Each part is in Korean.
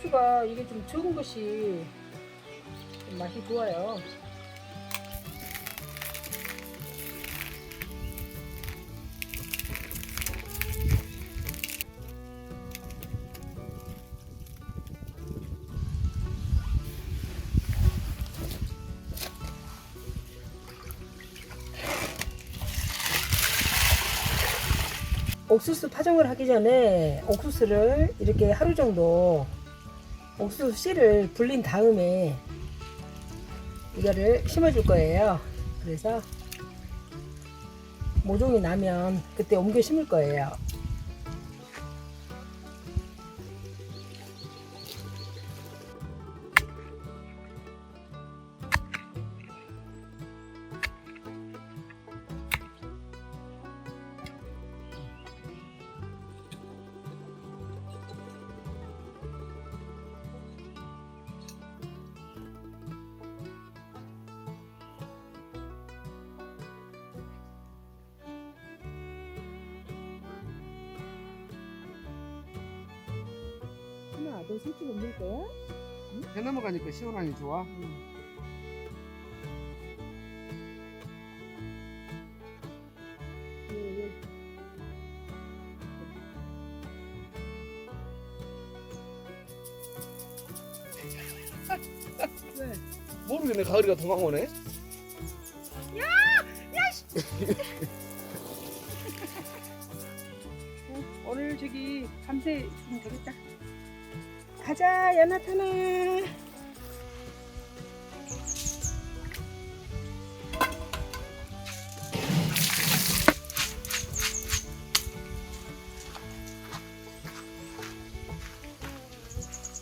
옥수수가 이게 좀 적은 것이 좀 맛이 좋아요. 옥수수 파종을 하기 전에 옥수수를 이렇게 하루 정도 옥수수 씨를 불린 다음에 이거를 심어줄 거예요. 그래서 모종이 나면 그때 옮겨 심을 거예요. 셋쭉 옮길 거야? 해 넘어가니까 시원하니 좋아. 왜? 모르겠네 가을이가 도망오네. 오늘 저기 밤새 주면 되겠다. 가자, 연하타나.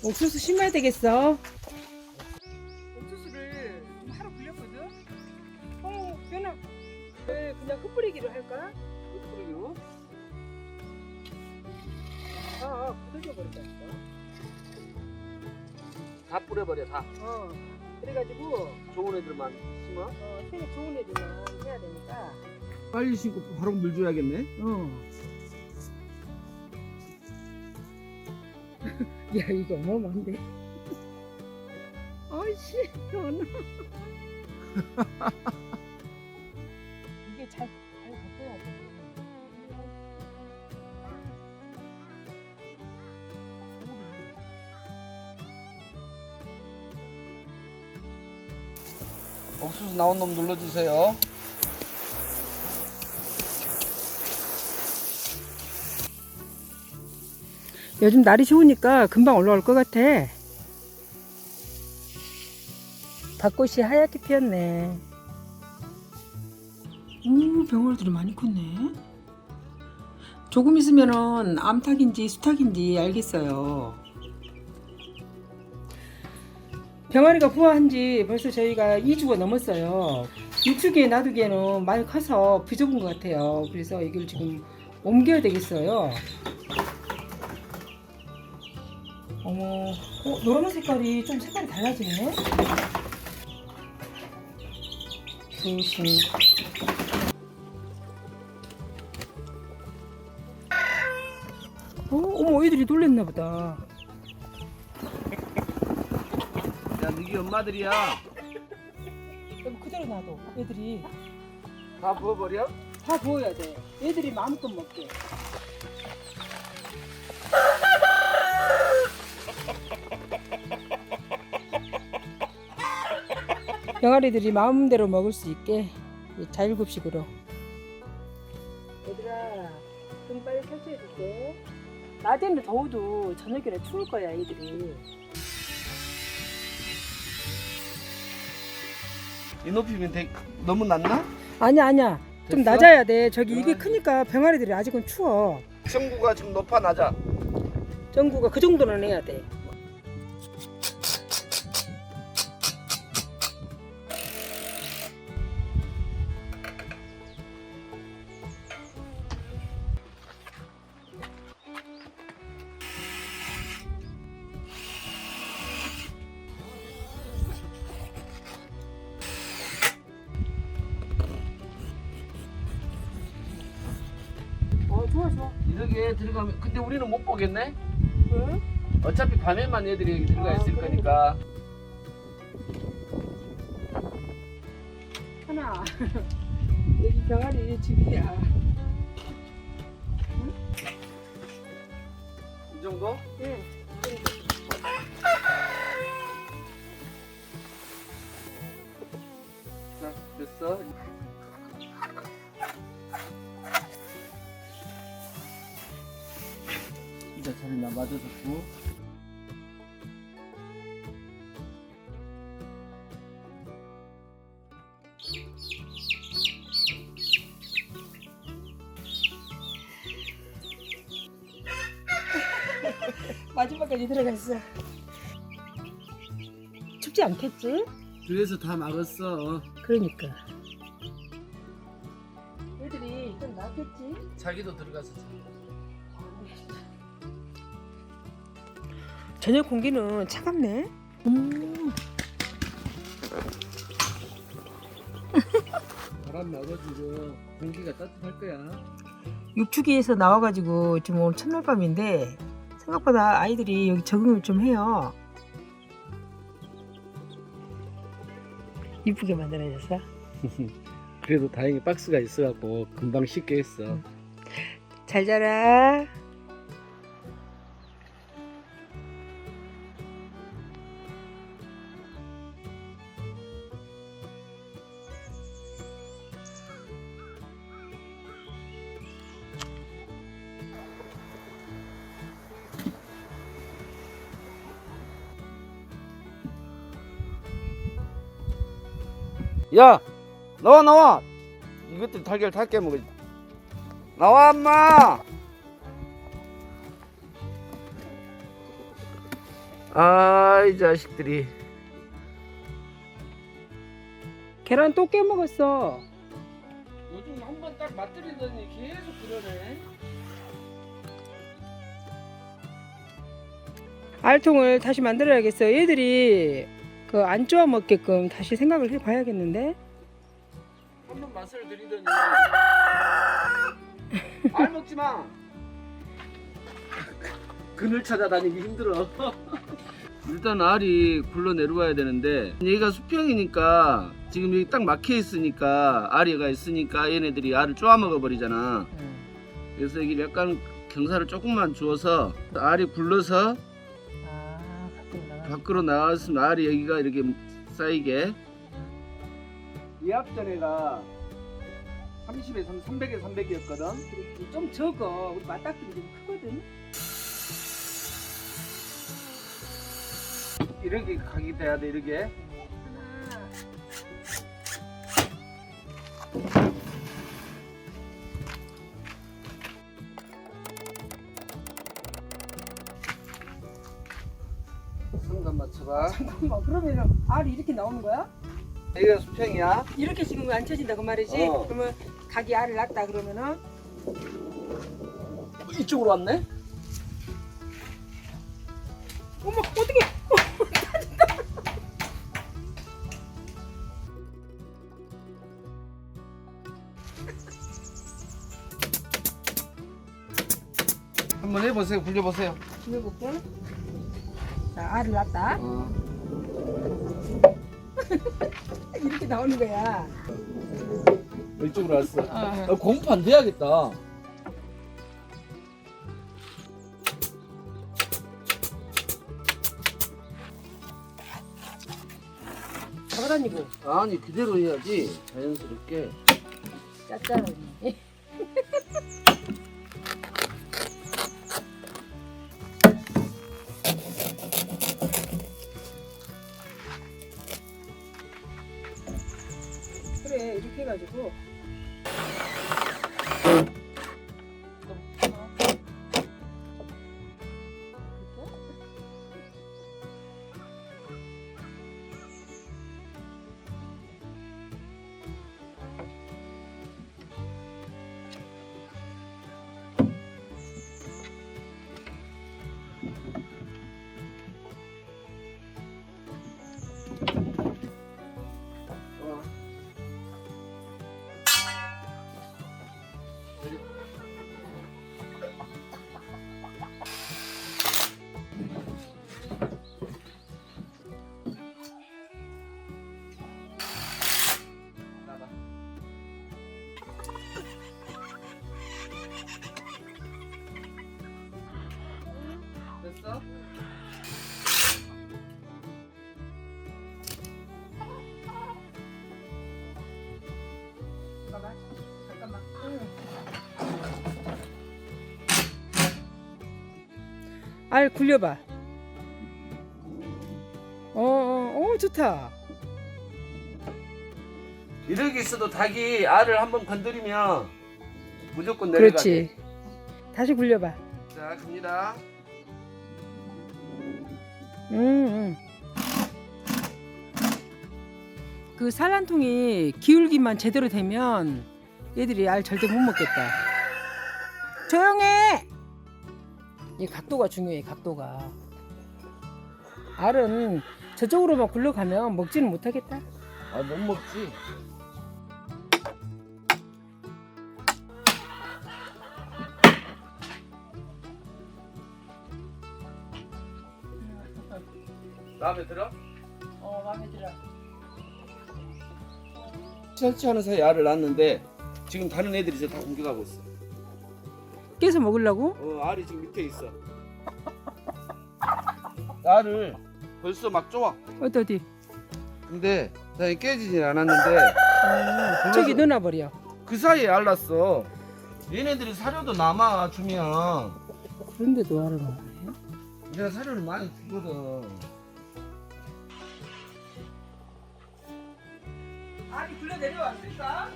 옥수수 심어야 되겠어. 옥수수를 좀 하루 불렸거든. 어, 연아. 왜 그냥 흩뿌리기로 할까? 그러게요. 아, 아 굳어져 버린다. 다 뿌려버려 다. 어. 그래가지고 좋은 애들만 심어. 어, 생이 좋은 애들만 해야 되니까. 빨리 심고 바로 물 줘야겠네. 어. 야 이거 어마어마한데. 아이씨 연아. 옥수수 나온 놈 눌러주세요. 요즘 날이 좋으니까 금방 올라올 것 같아. 벚꽃이 하얗게 피었네. 오, 병아리들이 많이 컸네. 조금 있으면은 암탉인지 수탉인지 알겠어요. 병아리가 부화한 지 벌써 저희가 2주가 넘었어요. 이쪽에 놔두기에는 많이 커서 부족한 것 같아요. 그래서 이걸 지금 옮겨야 되겠어요. 어머, 어, 노란 색깔이 좀 색깔이 달라지네. 조심. 어, 어머, 애들이 놀랬나 보다. 야, 너희 엄마들이야. 여기 그대로 놔둬. 애들이 다 부어버려? 다 부어야 돼. 애들이 마음껏 먹게. 병아리들이 마음대로 먹을 수 있게 이 자율급식으로. 얘들아, 좀 빨리 설치해줄게. 낮에는 더워도 저녁에는 추울 거야, 애들이. 이 높이면 되, 너무 낮나? 아니야, 아니야. 좀 됐어? 낮아야 돼. 저기 이게 크니까 병아리들이 아직은 추워. 청구가 지금 높아 낮아. 전구가 그 정도는 해야 돼. 이렇게 들어가면 근데 우리는 못 보겠네. 응? 어차피 밤에만 애들이 여기 들어가 아, 있을 그래, 거니까. 하나 여기 병아리 집이야 이 정도? 응. 마지막까지 들어갔어 춥지 않겠지? 그래서 다 막았어. 그러니까 애들이 좀 낫겠지? 자기도 들어가서 자. 저녁 공기는 차갑네 음. 바람 막아주고 공기가 따뜻할 거야. 육축이에서 나와가지고 지금 오늘 첫날 밤인데 생각보다 아이들이 여기 적응을 좀 해요. 이쁘게 만들어졌어. 그래도 다행히 박스가 있어갖고 금방 쉽게 했어. 잘 자라. 야, 나와 나와. 이것들 달걀 다 깨먹어. 나와 엄마. 아, 이 자식들이. 계란 또 깨먹었어. 요즘 한 번딱 맞들이더니 계속 그러네. 알통을 다시 만들어야겠어요. 얘들이 그 안 쪼아 먹게끔 다시 생각을 해봐야겠는데. 한번 맛을 들이더니 알 먹지 마. 그늘 찾아다니기 힘들어. 일단 알이 굴러 내려와야 되는데 얘가 수평이니까 지금 여기 딱 막혀 있으니까 알이가 있으니까 얘네들이 알을 쪼아 먹어 버리잖아. 그래서 여기 약간 경사를 조금만 주어서 알이 굴러서 아, 밖으로 나왔으면 알이 여기가 이렇게 쌓이게 이 앞전에가 30에 300에 300이었거든 좀 적어. 우리 맞닥뜨리 좀 크거든. 이렇게 가게 돼야 돼 이렇게 맞춰봐 잠깐만. 그러면은 알이 이렇게 나오는 거야? 여기가 수평이야 이렇게 지금 안 쳐진다고 말이지? 어. 그러면 각이 알을 낳다 그러면은 이쪽으로 왔네 어머 어떻게 한번 해보세요 굴려보세요 해볼게. 자 알을 낳다. 어. 이렇게 나오는 거야. 이쪽으로 왔어 어. 어, 공판 돼야겠다 잡아다니고 아니 그대로 해야지 자연스럽게 짭짤하니. 알 굴려봐. 어, 어, 어, 좋다. 이렇게 있어도 닭이 알을 한번 건드리면 무조건 내려가게. 그렇지. 다시 굴려봐. 자, 갑니다. 음, 음. 그 산란통이 기울기만 제대로 되면 얘들이 알 절대 못 먹겠다. 조용해. 이 각도가 중요해. 각도가. 알은 저쪽으로만 굴러가면 먹지는 못하겠다. 아, 못 먹지. 마음에 들어? 어, 마음에 들어. 설치하는 사이에 알을 낳았는데 지금 다른 애들이 이제 다 공격하고 있어. 깨서 먹으려고? 어, 알이 지금 밑에 있어. 알을 벌써 막 쪼아. 어디 어디? 근데 다행히 깨지진 않았는데 어, 저기 넣어놔버려. 그 사이에 알 났어. 얘네들이 사료도 남아 주면 그런데도 알을 먹네. 내가 사료를 많이 주거든. 굴러 내려왔을까?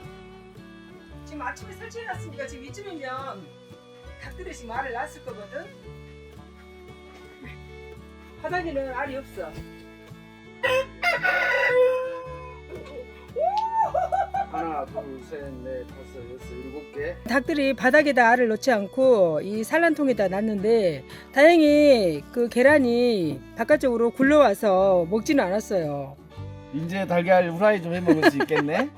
지금 아침에 설치해놨으니까 지금 이쯤이면 닭들이 지금 알을 낳았을 거거든. 바닥에는 알이 없어. 하나, 둘, 셋, 넷, 다섯, 여섯, 일곱 개. 닭들이 바닥에다 알을 넣지 않고 이 산란통에다 놨는데 다행히 그 계란이 바깥쪽으로 굴러와서 먹지는 않았어요. 이제 달걀 후라이 좀 해 먹을 수 있겠네.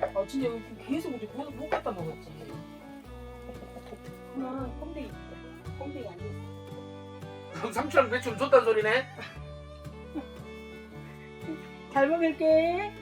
아 진짜 계속 우리 못 갖다 먹었지. 그냥 껌데기, 껌데기 아니었어. 그럼 삼촌 배추 줬단 소리네. 잘 먹을게.